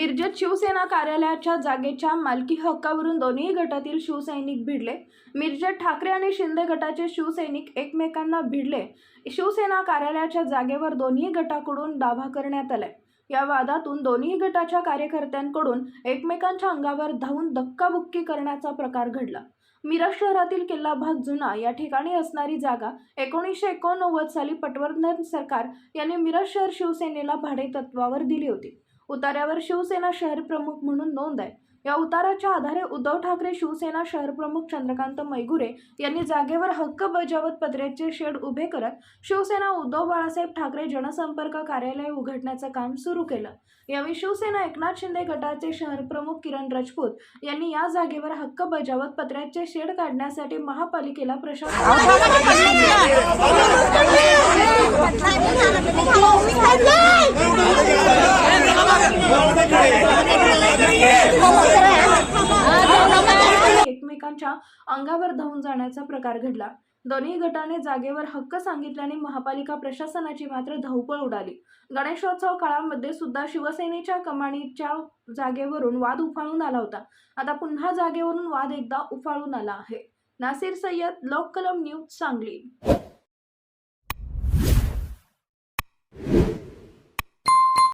मिरजेत शिवसेना कार्यालयाच्या जागेच्या मालकी हक्कावरून दोन्ही गटातील शिवसैनिक भिडले. मिरजेत ठाकरे आणि शिंदे गटाचे शिवसैनिक एकमेकांना भिडले. शिवसेना कार्यालयाच्या जागेवर दोन्ही गटाकडून दावा करण्यात आलाय. या वादातून दोन्ही गटाच्या कार्यकर्त्यांकडून एकमेकांच्या अंगावर धावून धक्काबुक्की करण्याचा प्रकार घडला. मिरज शहरातील किल्ला भाग जुना या ठिकाणी असणारी जागा एकोणीसशे एकोणनव्वद साली पटवर्धन सरकार यांनी मिरज शहर शिवसेनेला भाडेतत्वावर दिली होती. उतार्यावर शिवसेना शहर प्रमुख म्हणून नोंद आहे. या उताराच्या आधारे उद्धव ठाकरे शिवसेना शहर प्रमुख चंद्रकांत मैगुरे यांनी जागेवर हक्क बजावत पत्र्याचे शेड उभे करत शिवसेना उद्धव बाळासाहेब ठाकरे जनसंपर्क कार्यालय उघडण्याचं काम सुरू केलं. यावेळी शिवसेना एकनाथ शिंदे गटाचे शहर प्रमुख किरण राजपूत यांनी या जागेवर हक्क बजावत पत्र्याचे शेड काढण्यासाठी महापालिकेला प्रशासन एकमेकांच्या अंगावर धावून जाण्याचा प्रकार घडला. दोन्ही गटाने जागेवर हक्क सांगितल्याने महापालिका प्रशासनाची मात्र धावपळ उडाली. गणेशोत्सव काळामध्ये सुद्धा शिवसेनेच्या कमानीच्या जागेवरून वाद उफाळून आला होता. आता पुन्हा जागेवरून वाद एकदा उफाळून आला आहे. नासिर सय्यद लोककलम न्यूज सांगली.